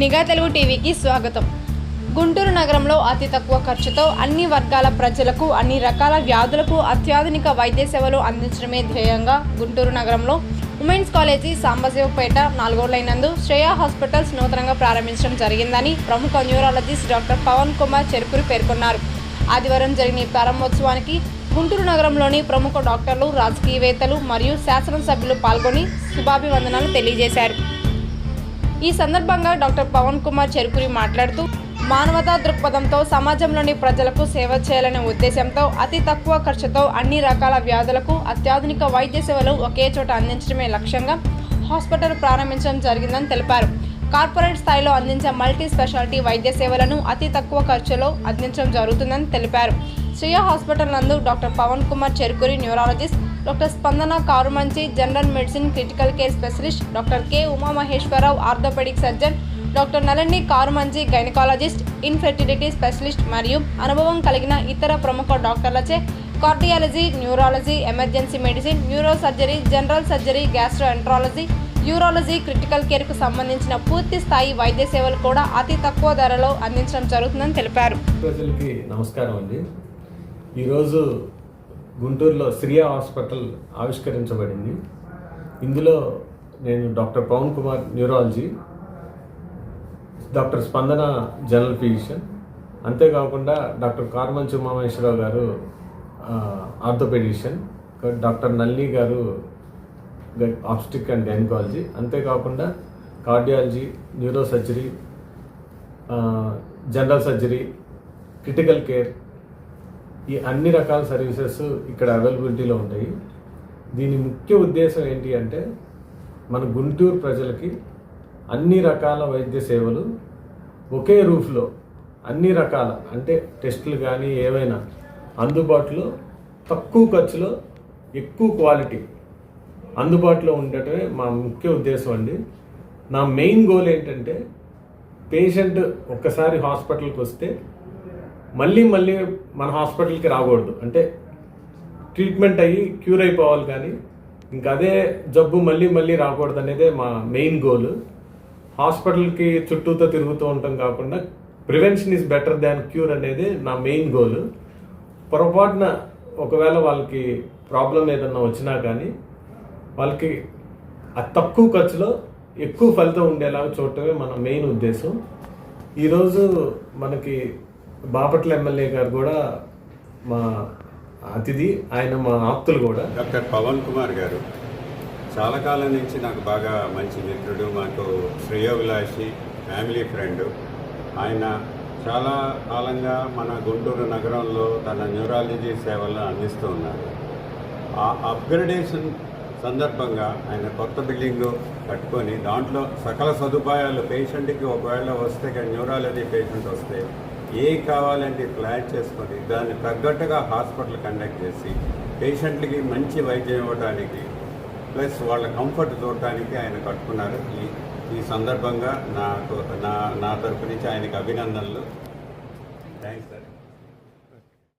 నిఘా తెలుగు టీవీకి స్వాగతం. గుంటూరు నగరంలో అతి తక్కువ ఖర్చుతో అన్ని వర్గాల ప్రజలకు అన్ని రకాల వ్యాధులకు అత్యాధునిక వైద్య సేవలు అందించడమే ధ్యేయంగా గుంటూరు నగరంలో ఉమెన్స్ కాలేజీ సాంబశివపేట నాలుగో లైన్ నందు శ్రేయ హాస్పిటల్స్ నూతనంగా ప్రారంభించడం జరిగిందని ప్రముఖ న్యూరాలజిస్ట్ డాక్టర్ పవన్ కుమార్ చెరుకురి పేర్కొన్నారు. ఆదివారం జరిగిన ఈ ప్రారంభోత్సవానికి గుంటూరు నగరంలోని ప్రముఖ డాక్టర్లు రాజకీయవేత్తలు మరియు శాసనసభ్యులు పాల్గొని శుభాభివందనాలు తెలియజేశారు. ఈ సందర్భంగా డాక్టర్ పవన్ కుమార్ చెరుకురి మాట్లాడుతూ మానవతా దృక్పథంతో సమాజంలోని ప్రజలకు సేవ చేయాలనే ఉద్దేశంతో అతి తక్కువ ఖర్చుతో అన్ని రకాల వ్యాధులకు అత్యాధునిక వైద్య సేవలు ఒకే చోట అందించడమే లక్ష్యంగా హాస్పిటల్ ప్రారంభించడం జరిగిందని తెలిపారు. కార్పొరేట్ స్థాయిలో అందించే మల్టీ స్పెషాలిటీ వైద్య సేవలను అతి తక్కువ ఖర్చులో అందించడం జరుగుతుందని తెలిపారు. శ్రేయ హాస్పిటల్ నందు doctor Pavan Kumar Cherukuri neurologist doctor Spandana Karumanchi general medicine critical care specialist doctor K. Umamaheswararao orthopaedic surgeon doctor Nalini Karumanchi gynaecologist infertility specialist మరియు అనుభవం కలిగిన ఇతర ప్రముఖ డాక్టర్లచే cardiology neurology emergency medicine neuro surgery general surgery gastroenterology urology critical కేర్కు సంబంధించిన పూర్తి స్థాయి వైద్య సేవలు కూడా అతి తక్కువ ధరలో అందించడం జరుగుతుందని తెలిపారు. ప్రజలకి నమస్కారం అండి. ఈరోజు గుంటూరులో శ్రియా హాస్పిటల్ ఆవిష్కరించబడింది. ఇందులో నేను doctor Pavan Kumar neurology doctor Spandana general physician అంతేకాకుండా డాక్టర్ కార్మంచు ఉమామహేశ్వరరావు గారు ఆర్థోపెడిషియన్ డాక్టర్ నల్లి గారు ఆబ్స్టిక్ అండ్ గైనకాలజీ అంతేకాకుండా cardiology neuro surgery general surgery critical care ఈ అన్ని రకాల సర్వీసెస్ ఇక్కడ అవైలబిలిటీలో ఉంటాయి. దీని ముఖ్య ఉద్దేశం ఏంటి అంటే మన గుంటూరు ప్రజలకి అన్ని రకాల వైద్య సేవలు ఒకే రూఫ్లో అన్ని రకాల అంటే టెస్టులు కానీ ఏవైనా అందుబాటులో తక్కువ ఖర్చులో ఎక్కువ క్వాలిటీ అందుబాటులో ఉండటమే మా ముఖ్య ఉద్దేశం అండి. నా మెయిన్ గోల్ ఏంటంటే పేషెంట్ ఒక్కసారి హాస్పిటల్కి వస్తే మళ్ళీ మళ్ళీ మన హాస్పిటల్కి రాకూడదు. అంటే ట్రీట్మెంట్ అయ్యి క్యూర్ అయిపోవాలి కానీ ఇంకా అదే జబ్బు మళ్ళీ మళ్ళీ రాకూడదు అనేదే మా మెయిన్ గోల్. హాస్పిటల్కి చుట్టూతో తిరుగుతూ ఉంటాం కాకుండా prevention is better than cure అనేది నా మెయిన్ గోల్. పొరపాటున ఒకవేళ వాళ్ళకి ప్రాబ్లం ఏదన్నా వచ్చినా కానీ వాళ్ళకి అతి తక్కువ ఖర్చులో ఎక్కువ ఫలితం ఉండేలాగా చూడటమే మన మెయిన్ ఉద్దేశం. ఈరోజు మనకి బాపట్ల ఎమ్మెల్యే గారు కూడా మా అతిథి ఆయన మా ఆప్తులు కూడా. డాక్టర్ పవన్ కుమార్ గారు చాలా కాలం నుంచి నాకు బాగా మంచి మిత్రుడు మాకు శ్రేయోభిలాషి ఫ్యామిలీ ఫ్రెండ్. ఆయన చాలా కాలంగా మన గుంటూరు నగరంలో తన న్యూరాలజీ సేవలను అందిస్తూ ఉన్నారు. ఆ అప్గ్రేడేషన్ సందర్భంగా ఆయన కొత్త బిల్డింగ్ కట్టుకొని దాంట్లో సకల సదుపాయాలు పేషెంట్కి ఒకవేళ వస్తే కానీ న్యూరాలజీ పేషెంట్ వస్తే ఏ కావాలంటే ప్లాన్ చేసుకొని దాన్ని తగ్గట్టుగా హాస్పిటల్ కండక్ట్ చేసి పేషెంట్లకి మంచి వైద్యం ఇవ్వడానికి ప్లస్ వాళ్ళ కంఫర్ట్ చూడటానికి ఆయన కట్టుకున్నారు. ఈ ఈ సందర్భంగా నాకు నా నా తరపు నుంచి ఆయనకి అభినందనలు. Thanks sir.